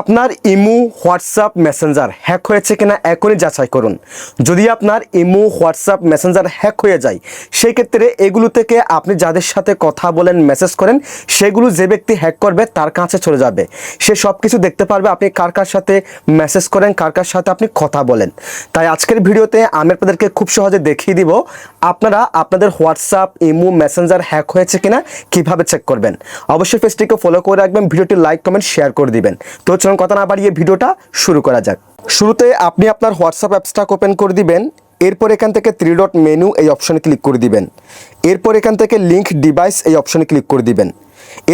আপনার imo, WhatsApp Messenger hack হয়েছে কিনা এখনই যাচাই করুন। যদি আপনার ইমো, হোয়াটসঅ্যাপ মেসেঞ্জার হ্যাক হয়ে যায় সেই ক্ষেত্রে এগুলো থেকে আপনি যাদের সাথে কথা বলেন, মেসেজ করেন, সেগুলো যে ব্যক্তি হ্যাক করবে তার কাছে চলে যাবে। সে সব কিছু দেখতে পারবে আপনি কার কার সাথে মেসেজ করেন, কার কার সাথে আপনি কথা বলেন। তাই আজকের ভিডিওতে আমি আপনাদেরকে খুব সহজে দেখিয়ে দিব আপনারা আপনাদের হোয়াটসঅ্যাপ, ইমো, মেসেঞ্জার হ্যাক হয়েছে কিনা কীভাবে চেক করবেন। অবশ্যই পেজটিকে ফলো করে রাখবেন, ভিডিওটি লাইক কমেন্ট শেয়ার করে দিবেন। তো চলুন কথা না বাড়িয়ে ভিডিওটা শুরু করা যাক। শুরুতে আপনি আপনার হোয়াটসঅ্যাপ অ্যাপসটা ওপেন করে দিবেন, এরপর এখান থেকে থ্রি ডট মেনু এই অপশনে ক্লিক করে দিবেন। এরপর এখান থেকে লিঙ্ক ডিভাইস এই অপশনে ক্লিক করে দিবেন।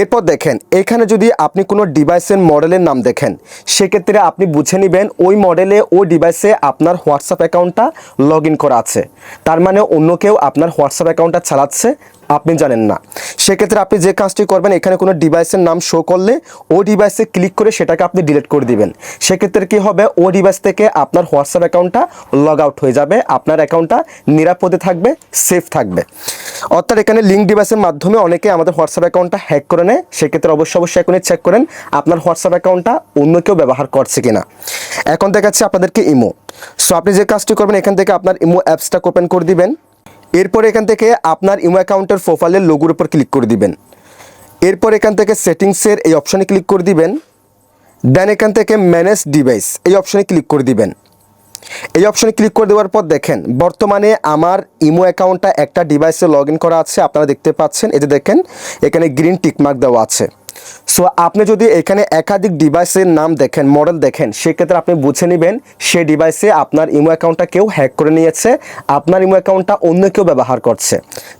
এরপর দেখেন, এখানে যদি আপনি কোনো ডিভাইসের মডেলের নাম দেখেন, সেক্ষেত্রে আপনি বুঝে নেবেন ওই মডেলে ওই ডিভাইসে আপনার হোয়াটসঅ্যাপ অ্যাকাউন্টটা লগ করা আছে। তার মানে অন্য কেউ আপনার হোয়াটসঅ্যাপ অ্যাকাউন্টটা চালাচ্ছে আপনি জানেন না। সেক্ষেত্রে আপনি যে কাজটি করবেন, এখানে কোনো ডিভাইসের নাম শো করলে ও ডিভাইসে ক্লিক করে সেটাকে আপনি ডিলিট করে দিবেন। সেক্ষেত্রে কি হবে? ও ডিভাইস থেকে আপনার হোয়াটসঅ্যাপ অ্যাকাউন্টটা লগ আউট হয়ে যাবে, আপনার অ্যাকাউন্টটা নিরাপদে থাকবে সেফ থাকবে। অর্থাৎ এখানে লিঙ্ক ডিভাইসের মাধ্যমে অনেকে আমাদের হোয়াটসঅ্যাপ অ্যাকাউন্টটা হ্যাক করে নেয়। সেক্ষেত্রে অবশ্যই অবশ্যই এখনই চেক করেন, আপনার হোয়াটসঅ্যাপ অ্যাকাউন্টটা অন্য কেউ ব্যবহার করছে কিনা। এখন দেখাচ্ছে আপনাদেরকে ইমো। সো আপনি যে কাজটি করবেন, এখান থেকে আপনার ইমো অ্যাপসটা ওপেন করে দিবেন। এরপর এখান থেকে আপনার ইমো অ্যাকাউন্টের প্রোফাইলের লোগোর উপর ক্লিক করে দিবেন। এরপর এখান থেকে সেটিংসের এই অপশানে ক্লিক করে দিবেন। দেন এখান থেকে ম্যানেজ ডিভাইস এই অপশানে ক্লিক করে দিবেন। এই অপশানে ক্লিক করে দেওয়ার পর দেখেন, বর্তমানে আমার ইমো অ্যাকাউন্টটা একটা ডিভাইসে লগ করা আছে, আপনারা দেখতে পাচ্ছেন। এতে দেখেন, এখানে গ্রিন টিকমার্ক দেওয়া আছে। সো আপনি যদি এখানে একাধিক ডিভাইসের নাম দেখেন মডেল দেখেন, সেক্ষেত্রে আপনি বুঝে নেবেন সে ডিভাইসে আপনার ইমো অ্যাকাউন্টটা কেউ হ্যাক করে নিয়েছে, আপনার ইমো অ্যাকাউন্টটা অন্য কেউ ব্যবহার করছে।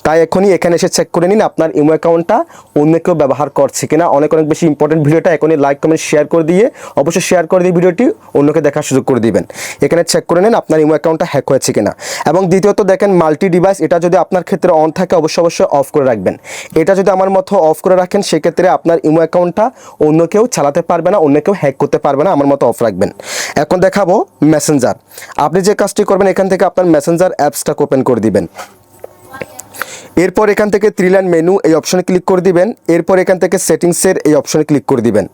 তাই এখনই এখানে এসে চেক করে নিন আপনার ইমো অ্যাকাউন্টটা অন্য কেউ ব্যবহার করছে কিনা। অনেক অনেক বেশি ইম্পর্টেন্ট ভিডিওটা এখনই লাইক কমেন্ট শেয়ার করে দিয়ে, অবশ্যই শেয়ার করে দিয়ে ভিডিওটি অন্যকে দেখার সুযোগ করে দিবেন। এখানে চেক করে নিন আপনার ইমো অ্যাকাউন্টটা হ্যাক হয়েছে কিনা। এবং দ্বিতীয়ত দেখেন মাল্টি ডিভাইস এটা যদি আপনার ক্ষেত্রে অন থাকে, অবশ্যই অবশ্যই অফ করে রাখবেন। এটা যদি আমার মতো অফ করে রাখেন, সেক্ষেত্রে আপনার ইমো অ্যাকাউন্টটা অন্য কেউ চালাতে পারবে না, অন্য কেউ হ্যাক করতে পারবে না, আমার মতো অফ রাখবেন। এখন দেখাবো মেসেঞ্জার আপনি যে কাজটি করবেন, এখান থেকে আপনার মেসেঞ্জার অ্যাপসটা ওপেন করে দিবেন। এরপর এখান থেকে লাইন মেনু এই অপশনে ক্লিক করে দিবেন। এরপর এখান থেকে সেটিংসের এই অপশনে ক্লিক করে দিবেন।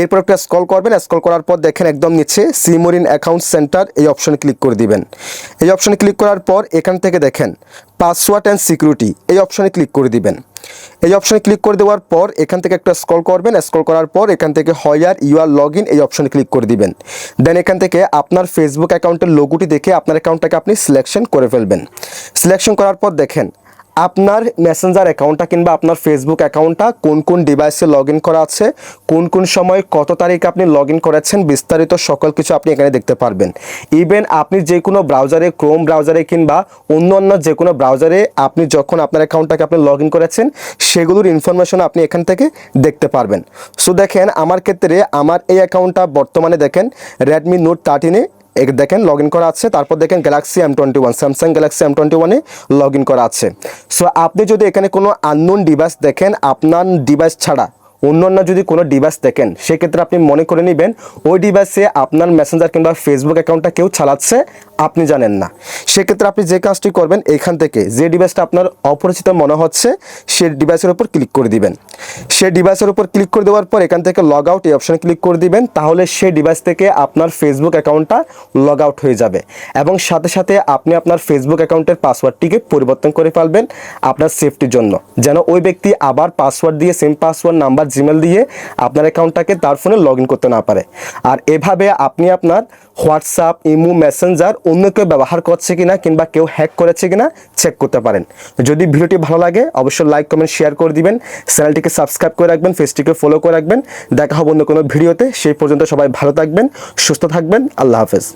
এরপর একটা স্ক্রল করবেন স্ক্রল করার পর দেখেন একদম নিচে সিমোরিন অ্যাকাউন্ট সেন্টার এই অপশনে ক্লিক করে দিবেন। এই অপশনে ক্লিক করার পর এখান থেকে দেখেন পাসওয়ার্ড অ্যান্ড সিকিউরিটি এই অপশনে ক্লিক করে দিবেন। এই অপশানে ক্লিক করে দেওয়ার পর এখান থেকে একটা স্ক্রল করবেন। স্ক্রল করার পর এখান থেকে হয়ার ইউআর লগ ইন এই অপশানে ক্লিক করে দিবেন। দেন এখান থেকে আপনার ফেসবুক অ্যাকাউন্টের লোগোটি দেখে আপনার অ্যাকাউন্টটাকে আপনি সিলেকশন করে ফেলবেন। সিলেকশন করার পর দেখেন আপনার মেসেঞ্জার অ্যাকাউন্টটা কিংবা আপনার ফেসবুক অ্যাকাউন্টটা কোন কোন ডিভাইসে লগ করা আছে, কোন কোন সময় কত তারিখে আপনি লগ ইন করেছেন, বিস্তারিত সকল কিছু আপনি এখানে দেখতে পারবেন। ইভেন আপনি যে কোনো ব্রাউজারে ক্রোম ব্রাউজারে কিংবা অন্য অন্য যে কোনো ব্রাউজারে আপনি যখন আপনার অ্যাকাউন্টটাকে আপনি লগ করেছেন, সেগুলোর ইনফরমেশন আপনি এখান থেকে দেখতে পারবেন। সো দেখেন, আমার ক্ষেত্রে আমার এই অ্যাকাউন্টটা বর্তমানে দেখেন রেডমি নোট থার্টিনে দেখেন লগ ইন করা আছে। তারপর দেখেন Galaxy M twenty one Samsung Galaxy M twenty ওয়ানে লগ ইন করা আছে। সো আপনি যদি এখানে কোনো আননোন ডিভাইস দেখেন, আপনার ডিভাইস ছাড়া অন্য অন্য যদি কোনো ডিভাইস দেখেন, সেক্ষেত্রে আপনি মনে করে নেবেন, ওই ডিভাইসে আপনার মেসেঞ্জার কিংবা ফেসবুক অ্যাকাউন্টটা কেউ চালাচ্ছে, আপনি জানেন না। সেক্ষেত্রে আপনি যে কাজটি করবেন, এখান থেকে যে ডিভাইসটা আপনার অপরিচিত মনে হচ্ছে, সে ডিভাইসের উপর ক্লিক করে দিবেন। সে ডিভাইসের উপর ক্লিক করে দেওয়ার পর এখান থেকে লগ আউট এই অপশানে ক্লিক করে দিবেন, তাহলে সেই ডিভাইস থেকে আপনার ফেসবুক অ্যাকাউন্টটা লগ আউট হয়ে যাবে। এবং সাথে সাথে আপনি আপনার ফেসবুক অ্যাকাউন্টের পাসওয়ার্ডটিকে পরিবর্তন করে ফেলবেন আপনার সেফটির জন্য। যেন ওই ব্যক্তি আবার পাসওয়ার্ড দিয়ে সেম পাসওয়ার্ড নাম্বার জিমেল দিয়ে আপনার অ্যাকাউন্টটাকে তার ফোনে লগ করতে না পারে। আর এভাবে আপনি আপনার হোয়াটসঅ্যাপ ইমো মেসেঞ্জার অন্য কেউ ব্যবহার করছে কিনা কিংবা কেউ হ্যাক করেছে কিনা চেক করতে পারেন। যদি ভিডিওটি ভালো লাগে, অবশ্যই লাইক কমেন্ট শেয়ার করে দিবেন। চ্যানেলটিকে সাবস্ক্রাইব করে রাখবেন ফেসটিকে ফলো করে রাখবেন। দেখা হবে অন্য কোনো ভিডিওতে। সেই পর্যন্ত সবাই ভালো থাকবেন, সুস্থ থাকবেন। আল্লাহ হাফেজ।